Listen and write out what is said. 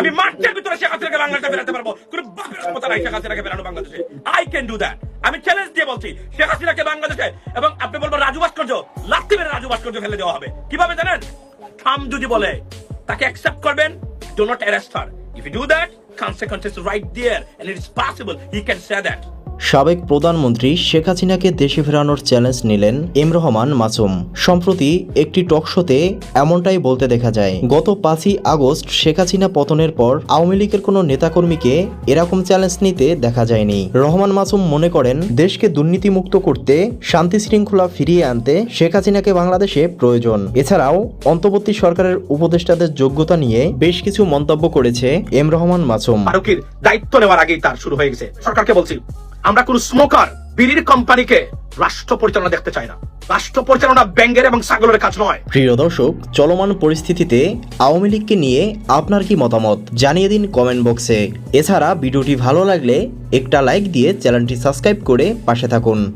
আমি মাঠের ভিতরে শেখ হাসিনাকে বাংলাদেশে বেরাতে পারব। কোন বাপের ক্ষমতা নাই শেখ হাসিনাকে বেরানো বাংলাদেশে। আই ক্যান ডু দ্যাট আমি চ্যালেঞ্জ দিয়ে বলছি, শেখ হাসিনাকে বাংলাদেশে এবং আপনি বলবেন রাজু ভাস্কর্য, লাত্তি মেরে রাজু ভাস্কর্য ফেলে দেওয়া হবে। কীভাবে জানেন? থাম যদি বলে, তাকে অ্যাকসেপ্ট করবেন do not arrest her if you do that consequences right there, and it is possible he can say that. সাবেক প্রধানমন্ত্রী শেখ হাসিনাকে দেশে ফেরানোর চ্যালেঞ্জ নিলেন এম রহমান মাসুম। সম্প্রতি একটি টক শোতে এমনটাই বলতে দেখা যায়। গত পাঁচই আগস্ট শেখ হাসিনা পতনের পর আওয়ামী লীগের কোনো নেতাকর্মীকে এরকম চ্যালেঞ্জ নিতে দেখা যায়নি। রহমান মাসুম মনে করেন, দেশকে দুর্নীতিমুক্ত করতে শান্তি শৃঙ্খলা ফিরিয়ে আনতে শেখ হাসিনাকে বাংলাদেশে প্রয়োজন। এছাড়াও অন্তর্বর্তী সরকারের উপদেষ্টাদের যোগ্যতা নিয়ে বেশ কিছু মন্তব্য করেছে এম রহমান মাসুম। দায়িত্ব নেওয়ার আগেই তার শুরু হয়ে গেছে। সরকারকে বলছি আমরা কোন স্মোকার বিড়ির কোম্পানিকে রাষ্ট্র পরিচালনা দেখতে চাই না। রাষ্ট্র পরিচালনা ব্যাঙ্গের এবং সাগরের কাজ নয়। প্রিয় দর্শক, চলমান পরিস্থিতিতে আওয়ামী লীগকে নিয়ে আপনার কি মতামত? জানিয়ে দিন কমেন্ট বক্সে এছাড়া ভিডিওটি ভালো লাগলে একটা লাইক দিয়ে চ্যানেলটি সাবস্ক্রাইব করে পাশে থাকুন।